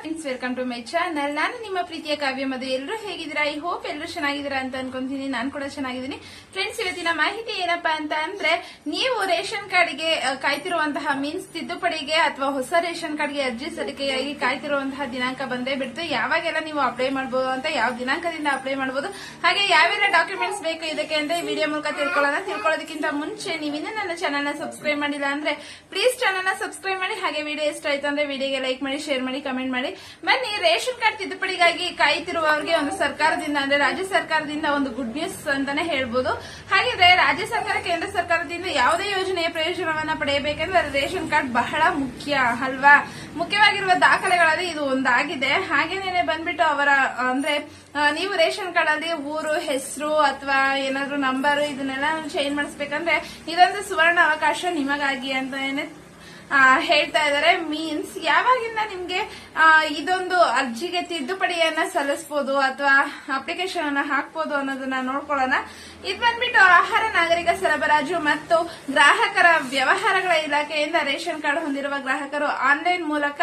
Friends welcome to my channel ನಾನು ನಿಮ್ಮ ಪ್ರೀತಿಯ ಕಾವ್ಯ ಮಧು. ಎಲ್ಲರೂ ಹೇಗಿದ್ದೀರಾ? ಐ ಹೋಪ್ ಎಲ್ಲರೂ ಚೆನ್ನಾಗಿದ್ದೀರಾ ಅಂತ ಅನ್ಕೊಂತೀನಿ. ನಾನು ಕೂಡ ಚೆನ್ನಾಗಿದ್ದೀನಿ. ಫ್ರೆಂಡ್ಸ್ ಇವತ್ತಿನ ಮಾಹಿತಿ ಏನಪ್ಪಾ ಅಂತ ಅಂದ್ರೆ, ನೀವು ರೇಷನ್ ಕಾರ್ಡ್ಗೆ ಕಾಯ್ತಿರುವಂತಹ ಮೀನ್ಸ್ ತಿದ್ದುಪಡಿಗೆ ಅಥವಾ ಹೊಸ ರೇಷನ್ ಕಾರ್ಡ್ಗೆ ಅರ್ಜಿ ಸಲ್ಲಿಕೆಯಾಗಿ ಕಾಯ್ತಿರುವಂತಹ ದಿನಾಂಕ ಬಂದೇ ಬಿಡ್ತು. ಯಾವಾಗೆಲ್ಲ ನೀವು ಅಪ್ಲೈ ಮಾಡಬಹುದು ಅಂತ, ಯಾವ ದಿನಾಂಕದಿಂದ ಅಪ್ಲೈ ಮಾಡಬಹುದು ಹಾಗೆ ಯಾವೆಲ್ಲ ಡಾಕ್ಯುಮೆಂಟ್ಸ್ ಬೇಕು ಇದಕ್ಕೆ ಅಂತ ಈ ವಿಡಿಯೋ ಮೂಲಕ ತಿಳ್ಕೊಳ್ಳೋಣ. ತಿಳ್ಕೊಳ್ಳೋದಕ್ಕಿಂತ ಮುಂಚೆ ನೀವಿನ್ನೂ ನನ್ನ ಚಾನಲ್ನ ಸಬ್ಸ್ಕ್ರೈಬ್ ಮಾಡಿಲ್ಲ ಅಂದ್ರೆ ಪ್ಲೀಸ್ ಚಾನಲ್ನ ಸಬ್ಸ್ಕ್ರೈಬ್ ಮಾಡಿ. ಹಾಗೆ ವಿಡಿಯೋ ಇಷ್ಟ ಆಯ್ತು ಅಂದ್ರೆ ವಿಡಿಯೋಗೆ ಲೈಕ್ ಮಾಡಿ ಶೇರ್ ಮಾಡಿ ಕಮೆಂಟ್ ಮಾಡಿ. ಬನ್ನಿ ರೇಷನ್ ಕಾರ್ಡ್ ತಿದ್ದುಪಡಿಗಾಗಿ ಕಾಯ್ತಿರುವವರಿಗೆ ಒಂದು ಸರ್ಕಾರದಿಂದ, ಅಂದ್ರೆ ರಾಜ್ಯ ಸರ್ಕಾರದಿಂದ ಒಂದು ಗುಡ್ ನ್ಯೂಸ್ ಅಂತಾನೆ ಹೇಳ್ಬೋದು. ಹಾಗಿದ್ರೆ ರಾಜ್ಯ ಸರ್ಕಾರ, ಕೇಂದ್ರ ಸರ್ಕಾರದಿಂದ ಯಾವುದೇ ಯೋಜನೆಯ ಪ್ರಯೋಜನವನ್ನ ಪಡೆಯಬೇಕಂದ್ರೆ ರೇಷನ್ ಕಾರ್ಡ್ ಬಹಳ ಮುಖ್ಯ, ಅಲ್ವಾ? ಮುಖ್ಯವಾಗಿರುವ ದಾಖಲೆಗಳಲ್ಲಿ ಇದು ಒಂದಾಗಿದೆ. ಹಾಗೇನೇನೆ ಬಂದ್ಬಿಟ್ಟು ಅವರ, ಅಂದ್ರೆ ನೀವು ರೇಷನ್ ಕಾರ್ಡ್ ಅಲ್ಲಿ ಊರು, ಹೆಸರು ಅಥವಾ ಏನಾದ್ರು ನಂಬರ್ ಇದನ್ನೆಲ್ಲ ಚೇಂಜ್ ಮಾಡಿಸ್ಬೇಕಂದ್ರೆ ಇದೊಂದು ಸುವರ್ಣ ಅವಕಾಶ ನಿಮಗಾಗಿ ಅಂತ ಹೇಳ್ತಾ ಇದಾರೆ ಮೀನ್ಸ್ ಯಾವಾಗಿಂದ ನಿಮ್ಗೆ ಇದೊಂದು ಅರ್ಜಿಗೆ ತಿದ್ದುಪಡಿಯನ್ನ ಸಲ್ಲಿಸಬಹುದು ಅಥವಾ ಅಪ್ಲಿಕೇಶನ್ ಅನ್ನ ಹಾಕ್ಬೋದು ಅನ್ನೋದನ್ನ ನೋಡ್ಕೊಳ್ಳೋಣ. ಇದು ಬಂದ್ಬಿಟ್ಟು ಆಹಾರ ನಾಗರಿಕ ಸರಬರಾಜು ಮತ್ತು ಗ್ರಾಹಕರ ವ್ಯವಹಾರಗಳ ಇಲಾಖೆಯಿಂದ ರೇಷನ್ ಕಾರ್ಡ್ ಹೊಂದಿರುವ ಗ್ರಾಹಕರು ಆನ್ಲೈನ್ ಮೂಲಕ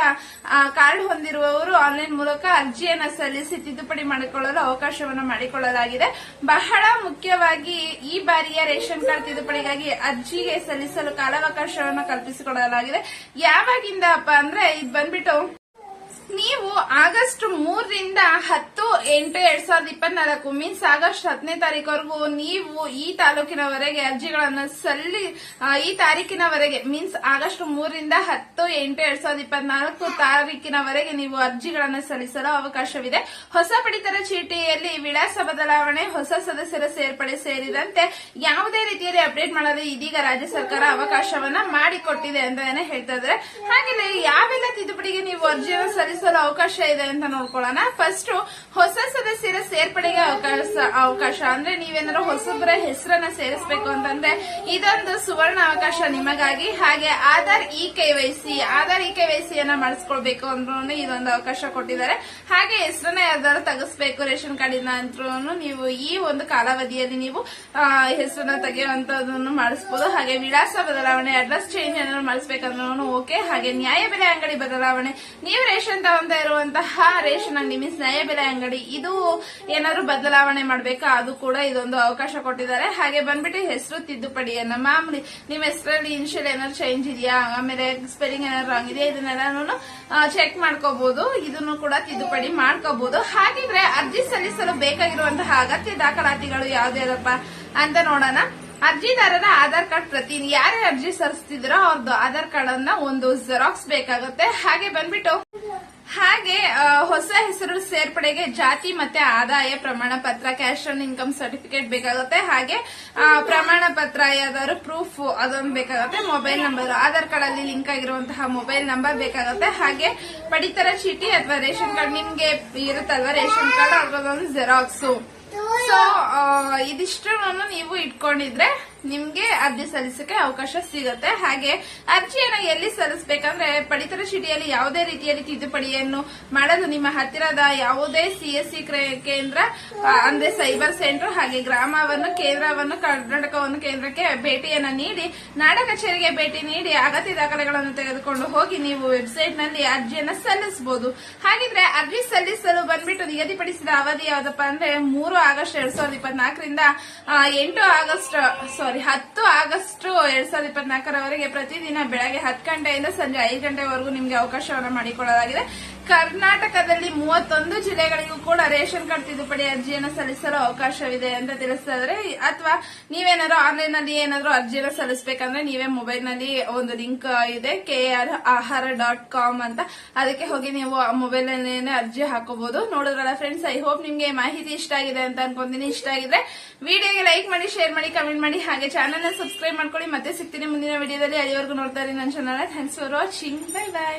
ಕಾರ್ಡ್ ಹೊಂದಿರುವವರು ಆನ್ಲೈನ್ ಮೂಲಕ ಅರ್ಜಿಯನ್ನು ಸಲ್ಲಿಸಿ ತಿದ್ದುಪಡಿ ಮಾಡಿಕೊಳ್ಳಲು ಅವಕಾಶವನ್ನು ಮಾಡಿಕೊಳ್ಳಲಾಗಿದೆ. ಬಹಳ ಮುಖ್ಯವಾಗಿ ಈ ಬಾರಿಯ ರೇಷನ್ ಕಾರ್ಡ್ ತಿದ್ದುಪಡಿಗಾಗಿ ಅರ್ಜಿಗೆ ಸಲ್ಲಿಸಲು ಕಾಲಾವಕಾಶವನ್ನು ಕಲ್ಪಿಸಿಕೊಡಲಾಗಿದೆ. ಯಾವಾಗಿಂದ ಅಂದ್ರೆ ಇದು ಬಂದ್ಬಿಟ್ಟು ನೀವು ಆಗಸ್ಟ್ ಮೂರರಿಂದ ಹತ್ತು ಎಂಟು ಎರಡ್ ಸಾವಿರದ ಇಪ್ಪತ್ನಾಲ್ಕು ಮೀನ್ಸ್ ಆಗಸ್ಟ್ ಹತ್ತನೇ ತಾರೀಕವರೆಗೂ ನೀವು ಈ ತಾಲೂಕಿನವರೆಗೆ ಅರ್ಜಿಗಳನ್ನು ಸಲ್ಲಿ ಈ ತಾರೀಕಿನವರೆಗೆ, ಮೀನ್ಸ್ ಆಗಸ್ಟ್ ಮೂರರಿಂದ ಹತ್ತು ಎಂಟು ಎರಡ್ ಸಾವಿರದ ಇಪ್ಪತ್ನಾಲ್ಕು ತಾರೀಕಿನವರೆಗೆ ನೀವು ಅರ್ಜಿಗಳನ್ನು ಸಲ್ಲಿಸಲು ಅವಕಾಶವಿದೆ. ಹೊಸ ಪಡಿತರ ಚೀಟಿಯಲ್ಲಿ ವಿಳಾಸ ಬದಲಾವಣೆ, ಹೊಸ ಸದಸ್ಯರ ಸೇರ್ಪಡೆ ಸೇರಿದಂತೆ ಯಾವುದೇ ರೀತಿಯಲ್ಲಿ ಅಪ್ಡೇಟ್ ಮಾಡಲು ಇದೀಗ ರಾಜ್ಯ ಸರ್ಕಾರ ಅವಕಾಶವನ್ನ ಮಾಡಿಕೊಟ್ಟಿದೆ ಅಂತಾನೆ ಹೇಳ್ತಾ ಇದ್ದಾರೆ ಯಾವೆಲ್ಲ ತಿದ್ದುಪಡಿಗೆ ನೀವು ಅರ್ಜಿಯನ್ನು ಸಲ್ಲಿಸಲು ಅವಕಾಶ ಇದೆ ಅಂತ ನೋಡ್ಕೊಳ್ಳೋಣ. ಫಸ್ಟ್ ಹೊಸ ಸದಸ್ಯರ ಸೇರ್ಪಡೆಗೆ ಅವಕಾಶ ಅವಕಾಶ ಅಂದ್ರೆ ನೀವೇನಾದ್ರು ಹೊಸಬರ ಹೆಸರನ್ನ ಸೇರಿಸಬೇಕು ಅಂತಂದ್ರೆ ಇದೊಂದು ಸುವರ್ಣ ಅವಕಾಶ ನಿಮಗಾಗಿ. ಹಾಗೆ Aadhaar e KYC Aadhaar e ಕೆವೈಸಿಯನ್ನ ಮಾಡಿಸ್ಕೊಳ್ಬೇಕು ಅಂದ್ರೂ ಇದೊಂದು ಅವಕಾಶ ಕೊಟ್ಟಿದ್ದಾರೆ. ಹಾಗೆ ಹೆಸರನ್ನ ಯಾವ್ದಾದ್ರು ತೆಗಿಸ್ಬೇಕು ರೇಷನ್ ಕಾರ್ಡಿನ ಅಂದ್ರೂ ನೀವು ಈ ಒಂದು ಕಾಲಾವಧಿಯಲ್ಲಿ ನೀವು ಹೆಸರನ್ನ ತೆಗೆಯುವಂತದನ್ನು ಮಾಡಿಸಬಹುದು ಹಾಗೆ ವಿಳಾಸ ಬದಲಾವಣೆ, ಅಡ್ರೆಸ್ ಚೇಂಜ್ ಏನಾದ್ರು ಮಾಡಿಸ್ಬೇಕಂದ್ರೂ ಓಕೆ. ಹಾಗೆ ನ್ಯಾಯ ಬೆಲೆ ಅಂಗಡಿ ಬದಲಾವಣೆ. ನೀವು ರೇಷನ್ ತಗೊಂತ ಇರುವಂತಹ ರೇಷನ್ ಅಂಗಡಿ ಮೀನ್ಸ್ ನ್ಯಾಯಬೆಲೆ ಅಂಗಡಿ, ಇದು ಏನಾದ್ರು ಬದಲಾವಣೆ ಮಾಡ್ಬೇಕಾ? ಅದು ಕೂಡ ಇದೊಂದು ಅವಕಾಶ ಕೊಟ್ಟಿದ್ದಾರೆ. ಹಾಗೆ ಬಂದ್ಬಿಟ್ಟು ಹೆಸರು ತಿದ್ದುಪಡಿಯನ್ನ. ಮಾಮೂಲಿ ನಿಮ್ಮ ಹೆಸರಲ್ಲಿ ಇನ್ಶಿಯಲ್ ಏನಾದ್ರು ಚೇಂಜ್ ಇದೆಯಾ? ಆಮೇಲೆ ಸ್ಪೆಲ್ಲಿಂಗ್ ಏನಾದ್ರು ರಾಂಗ್ ಇದೆಯಾ? ಇದನ್ನೆಲ್ಲಾನು ಚೆಕ್ ಮಾಡ್ಕೋಬಹುದು ಇದನ್ನು ಕೂಡ ತಿದ್ದುಪಡಿ ಮಾಡ್ಕೋಬಹುದು ಹಾಗಿದ್ರೆ ಅರ್ಜಿ ಸಲ್ಲಿಸಲು ಬೇಕಾಗಿರುವಂತಹ ಅಗತ್ಯ ದಾಖಲಾತಿಗಳು ಯಾವ್ದ್ಯಾವ್ದಪ್ಪ ಅಂತ ನೋಡೋಣ. ಅರ್ಜಿದಾರರ ಆಧಾರ್ ಕಾರ್ಡ್ ಪ್ರತಿ ಯಾರೇ ಅರ್ಜಿ ಸಲ್ಲಿಸ್ತಿದ್ರೋ ಅವ್ರದ್ದು ಆಧಾರ್ ಕಾರ್ಡ್ ಅನ್ನ ಒಂದು ಜೆರಾಕ್ಸ್ ಬೇಕಾಗುತ್ತೆ. ಹಾಗೆ ಬಂದ್ಬಿಟ್ಟು, ಹಾಗೆ ಹೊಸ ಹೆಸರು ಸೇರ್ಪಡೆಗೆ ಜಾತಿ ಮತ್ತೆ ಆದಾಯ ಪ್ರಮಾಣ ಪತ್ರ ಕ್ಯಾಶ್ ಆನ್ ಇನ್ಕಮ್ ಸರ್ಟಿಫಿಕೇಟ್ ಬೇಕಾಗುತ್ತೆ. ಹಾಗೆ ಪ್ರಮಾಣ ಪತ್ರ ಯಾವ್ದಾದ್ರು ಪ್ರೂಫ್ ಅದೊಂದು ಬೇಕಾಗುತ್ತೆ. ಮೊಬೈಲ್ ನಂಬರ್ ಆಧಾರ್ ಕಾರ್ಡ್ ಅಲ್ಲಿ ಲಿಂಕ್ ಆಗಿರುವಂತಹ ಮೊಬೈಲ್ ನಂಬರ್ ಬೇಕಾಗುತ್ತೆ. ಹಾಗೆ, ಪಡಿತರ ಚೀಟಿ ಅಥವಾ ರೇಷನ್ ಕಾರ್ಡ್ ನಿಮ್ಗೆ ಇರುತ್ತಲ್ವಾ? ರೇಷನ್ ಕಾರ್ಡ್ ಅದ್ರದ್ದೊಂದು ಜೆರಾಕ್ಸು ಸೊ ಇದಿಷ್ಟನ್ನು ನೀವು ಇಟ್ಕೊಂಡಿದ್ರೆ ನಿಮ್ಗೆ ಅರ್ಜಿ ಸಲ್ಲಿಸಕ್ಕೆ ಅವಕಾಶ ಸಿಗುತ್ತೆ. ಹಾಗೆ ಅರ್ಜಿಯನ್ನ ಎಲ್ಲಿ ಸಲ್ಲಿಸಬೇಕಂದ್ರೆ ಪಡಿತರ ಚೀಟಿಯಲ್ಲಿ ಯಾವುದೇ ರೀತಿಯಲ್ಲಿ ತಿದ್ದುಪಡಿಯನ್ನು ಮಾಡಲು ನಿಮ್ಮ ಹತ್ತಿರದ ಯಾವುದೇ ಸಿಎಸ್ಸಿ ಕೇಂದ್ರ ಅಂದ್ರೆ ಸೈಬರ್ ಸೆಂಟರ್ ಹಾಗೆ ಗ್ರಾಮವನ್ನು, ಕೇಂದ್ರವನ್ನು, ಕರ್ನಾಟಕವನ್ನು ಕೇಂದ್ರಕ್ಕೆ ಭೇಟಿಯನ್ನ ನೀಡಿ, ನಾಡ ಕಚೇರಿಗೆ ಭೇಟಿ ನೀಡಿ ಅಗತ್ಯ ದಾಖಲೆಗಳನ್ನು ತೆಗೆದುಕೊಂಡು ಹೋಗಿ ನೀವು ವೆಬ್ಸೈಟ್ನಲ್ಲಿ ಅರ್ಜಿಯನ್ನು ಸಲ್ಲಿಸಬಹುದು ಹಾಗಿದ್ರೆ ಅರ್ಜಿ ಸಲ್ಲಿಸಲು ಬಂದ್ಬಿಟ್ಟು ನಿಗದಿಪಡಿಸಿದ ಅವಧಿ ಯಾವ್ದಪ್ಪ ಅಂದ್ರೆ ಮೂರು ಆಗಸ್ಟ್ ಎರಡ್ ಸಾವಿರದ ಇಪ್ಪತ್ನಾಲ್ಕರಿಂದ ಎಂಟು ಆಗಸ್ಟ್ ಸಾರಿ ಹತ್ತು ಆಗಸ್ಟ್ ಎರಡ್ ಸಾವಿರದ ಇಪ್ಪತ್ನಾಲ್ಕರವರೆಗೆ ಪ್ರತಿದಿನ ಬೆಳಗ್ಗೆ ಹತ್ತು ಗಂಟೆಯಿಂದ ಸಂಜೆ ಐದು ಗಂಟೆವರೆಗೂ ನಿಮಗೆ ಅವಕಾಶವನ್ನು ಮಾಡಿಕೊಡಲಾಗಿದೆ. ಕರ್ನಾಟಕದಲ್ಲಿ ಮೂವತ್ತೊಂದು ಜಿಲ್ಲೆಗಳಿಗೂ ಕೂಡ ರೇಷನ್ ಕಾರ್ಡ್ ತಿದ್ದುಪಡಿ ಅರ್ಜಿಯನ್ನು ಸಲ್ಲಿಸಲು ಅವಕಾಶವಿದೆ ಅಂತ ತಿಳಿಸ್ತಾ ಅಥವಾ ನೀವೇನಾದ್ರು ಆನ್ಲೈನ್ನಲ್ಲಿ ಏನಾದ್ರು ಅರ್ಜಿಯನ್ನು ಸಲ್ಲಿಸಬೇಕಂದ್ರೆ ನೀವೇ ಮೊಬೈಲ್ನಲ್ಲಿ ಒಂದು ಲಿಂಕ್ ಇದೆ ಕೆ ಆರ್ ಆಹಾರ ಡಾಟ್ ಕಾಮ್ ಅಂತ. ಅದಕ್ಕೆ ಹೋಗಿ ನೀವು ಮೊಬೈಲ್ನಲ್ಲಿ ಅರ್ಜಿ ಹಾಕೋಬಹುದು ನೋಡಿದ್ರಲ್ಲ ಫ್ರೆಂಡ್ಸ್ ಐ ಹೋಪ್ ನಿಮ್ಗೆ ಮಾಹಿತಿ ಇಷ್ಟ ಆಗಿದೆ ಅಂತ ಅನ್ಕೊಂತೀನಿ. ಇಷ್ಟ ಆಗಿದ್ರೆ ವಿಡಿಯೋಗೆ ಲೈಕ್ ಮಾಡಿ ಶೇರ್ ಮಾಡಿ ಕಮೆಂಟ್ ಮಾಡಿ ಹಾಗೆ ಚಾನಲ್ನ ಸಬ್ಸ್ಕ್ರೈಬ್ ಮಾಡ್ಕೊಳ್ಳಿ. ಮತ್ತೆ ಸಿಗ್ತೀನಿ ಮುಂದಿನ ವಿಡಿಯೋದಲ್ಲಿ ಅಲ್ಲಿವರೆಗೂ ನೋಡ್ತಾ ಇರಿ ನನ್ನ channel thanks for watching bye bye